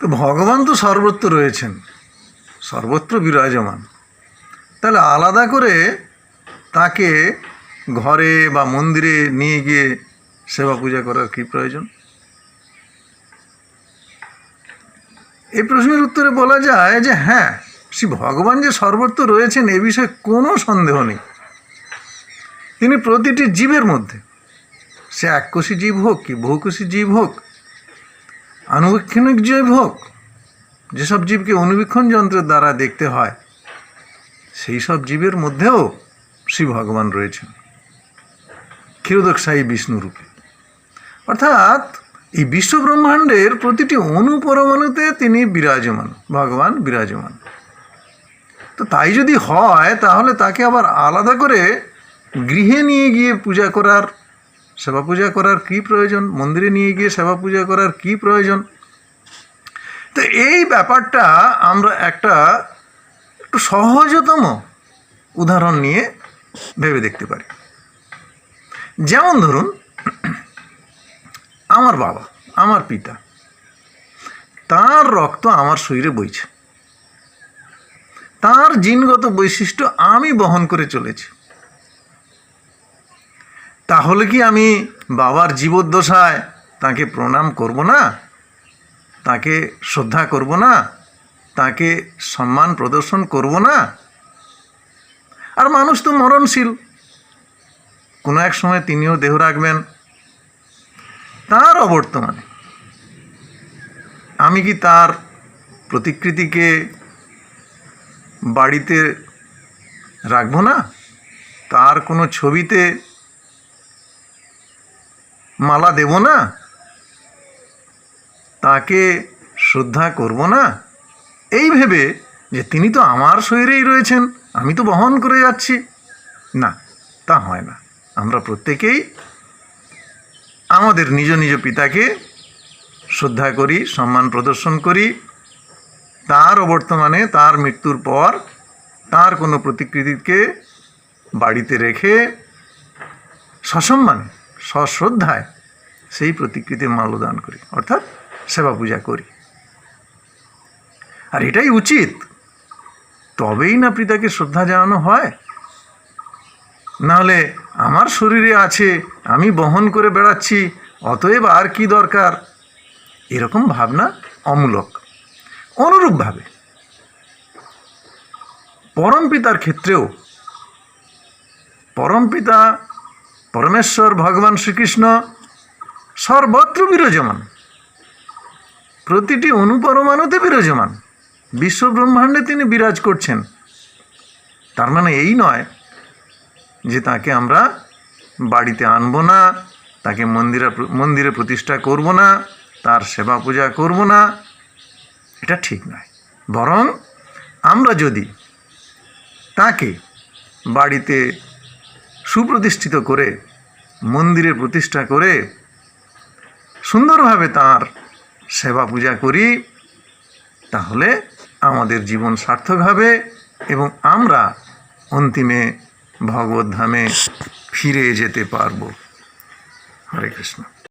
তো ভগবান তো সর্বত্র রয়েছেন, সর্বত্র বিরাজমান। তাহলে আলাদা করে তাকে ঘরে বা মন্দিরে নিয়ে গিয়ে সেবা পূজা করার কি প্রয়োজন? এই প্রশ্নের উত্তরে বলা যায় যে হ্যাঁ শ্রী ভগবান যে সর্বত্র রয়েছেন এ বিষয়ে কোনো সন্দেহ নেই। তিনি প্রতিটি জীবের মধ্যে, সে এককোষী জীব হোক কি বহুকোষী জীব হোক আনুবীক্ষণিক জীব হোক, যেসব জীবকে অনুবীক্ষণ যন্ত্রের দ্বারা দেখতে হয়, সেই সব জীবের মধ্যেও শ্রী ভগবান রয়েছেন। ক্ষীরোদকশাহী বিষ্ণুরূপে অর্থাৎ এই বিশ্বব্রহ্মাণ্ডের প্রতিটি অনুপরমাণুতে তিনি বিরাজমান, ভগবান বিরাজমান। তো তাই যদি হয়, তাহলে তাকে আবার আলাদা করে গৃহে নিয়ে গিয়ে পূজা করার সেবা পূজা করার কি প্রয়োজন? মন্দিরে নিয়ে গিয়ে সেবা পূজা করার কি প্রয়োজন? তো এই ব্যাপারটা আমরা একটা একটু সহজতম উদাহরণ নিয়ে ভেবে দেখতে পারি। যেমন ধরুন, আমার বাবা, আমার পিতা, তার রক্ত আমার শরীরে বইছে। তার জিনগত বৈশিষ্ট্য আমি বহন করে চলেছি। তাহলে কি আমি বাবার জীবদ্দশায় তাকে প্রণাম করব না? তাকে শ্রদ্ধা করব না? তাকে সম্মান প্রদর্শন করব না? আর মানুষ তো মরণশীল। কোনো এক সময় তিনিও দেহ রাখবেন। তার অবর্তমানে। আমি কি তার প্রতিকৃতিকে বাড়িতে রাখব না? তার কোনো ছবিতে মালা দেব না? তাকে শ্রদ্ধা করব না? এই ভেবে যে তিনি তো আমার শরীরেই রয়েছেন, আমি তো বহন করে যাচ্ছি। না, তা হয় না। আমরা প্রত্যেকেই আমাদের নিজ নিজ পিতাকে শ্রদ্ধা করি, সম্মান প্রদর্শন করি। তার অবর্তমানে তার মৃত্যুর পর তার কোনো প্রতিকৃতিকে বাড়িতে রেখে সসম্মানে, সশ্রদ্ধায় সেই প্রতিকৃতির মাল্যদান করি, অর্থাৎ সেবা পূজা করি। আর এটাই উচিত। তবেই না পিতাকে শ্রদ্ধা জানানো হয়? নাহলে আমার শরীরে আছে, আমি বহন করে বেড়াচ্ছি, অতএব আর কি দরকার? এরকম ভাবনা অমূলক। অনুরূপভাবে। পরম পিতার ক্ষেত্রেও, পরম পিতা, পরমেশ্বর ভগবান শ্রীকৃষ্ণ সর্বত্র বিরাজমান। প্রতিটি অনুপরমাণুতে বিরাজমান। বিশ্ব ব্রহ্মাণ্ডে তিনি বিরাজ করছেন। তার মানে এই নয় যে তাকে আমরা বাড়িতে আনব না, তাকে মন্দিরে মন্দিরে প্রতিষ্ঠা করব না, তার সেবা পূজা করব না। এটা ঠিক নয়। বরং আমরা যদি তাকে বাড়িতে সুপ্রতিষ্ঠিত করে, মন্দিরে প্রতিষ্ঠা করে সুন্দরভাবে তার সেবা পূজা করি, তাহলে আমাদের জীবন সার্থক হবে এবং আমরা অন্তিমে ভগবত ধামে ফিরে যেতে পারব। হরে কৃষ্ণ।